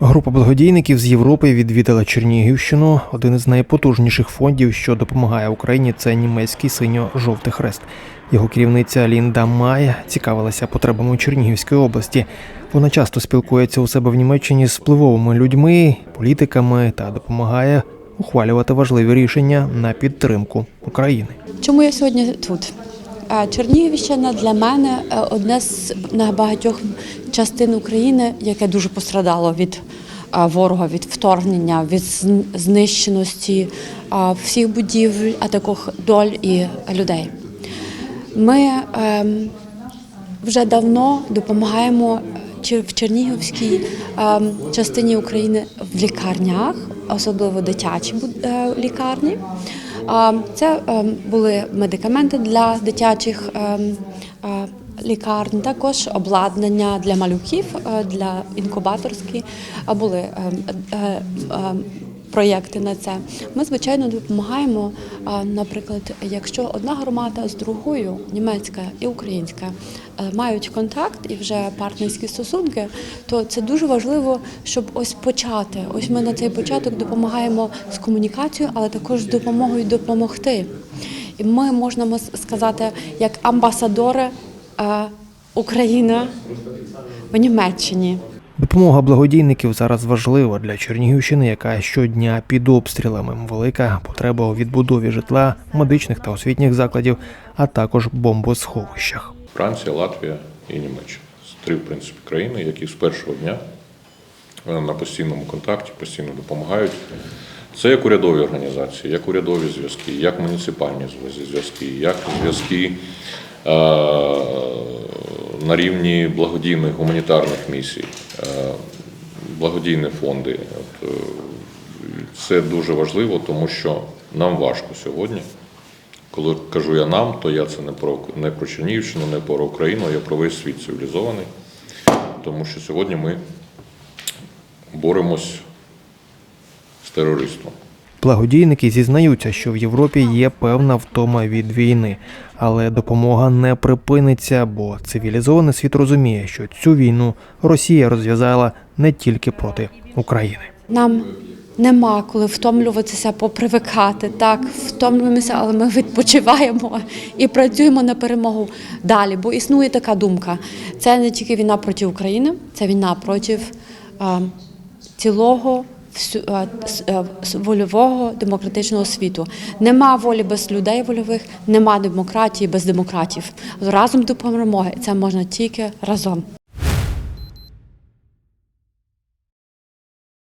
Група благодійників з Європи відвідала Чернігівщину. Один із найпотужніших фондів, що допомагає Україні, це німецький синьо-жовтий хрест. Його керівниця Лінда Май цікавилася потребами Чернігівської області. Вона часто спілкується у себе в Німеччині з впливовими людьми, політиками та допомагає ухвалювати важливі рішення на підтримку України. Чому я сьогодні тут? Е, Чернігівщина для мене е, одне з небагатьох частин України, яке дуже пострадало від е, ворога, від вторгнення, від знищеності всіх будівель, а також доль і людей. Ми ем, вже давно допомагаємо в Чернігівській ем, частині України в лікарнях, особливо дитячі лікарні. Це ем, були медикаменти для дитячих ем, е, лікарень, також обладнання для малюків, е, для інкубаторські, були е, проєкти на це. Ми звичайно допомагаємо. Наприклад, якщо одна громада з другою, німецька і українська, е, мають контакт і вже партнерські стосунки, то це дуже важливо, щоб ось почати. Ось ми на цей початок допомагаємо з комунікацією, але також з допомогою допомогти. І ми можемо сказати, як амбасадори е, України в Німеччині. Допомога благодійників зараз важлива для Чернігівщини, яка щодня під обстрілами. Велика потреба у відбудові житла, медичних та освітніх закладів, а також бомбосховищах. Франція, Латвія і Німеччина. Три, в принципі, країни, які з першого дня е, на постійному контакті, постійно допомагають. Це як урядові організації, як урядові зв'язки, як муніципальні зв'язки, як зв'язки е, на рівні благодійних гуманітарних місій, е, благодійні фонди. Е, Це дуже важливо, тому що нам важко сьогодні. Коли кажу я нам, то я це не про не про Чернігівщину, не про Україну, я про весь світ цивілізований. Тому що сьогодні ми боремось з терористом. Благодійники зізнаються, що в Європі є певна втома від війни, але допомога не припиниться, бо цивілізований світ розуміє, що цю війну Росія розв'язала не тільки проти України. Нам нема коли втомлюватися, попривикати. Так, втомлюємося, але ми відпочиваємо і працюємо на перемогу далі. Бо існує така думка: це не тільки війна проти України, це війна проти е, цілого. Е, е, Вольового демократичного світу нема волі без людей вольових, нема демократії без демократів. Разом до перемоги. Це можна тільки разом.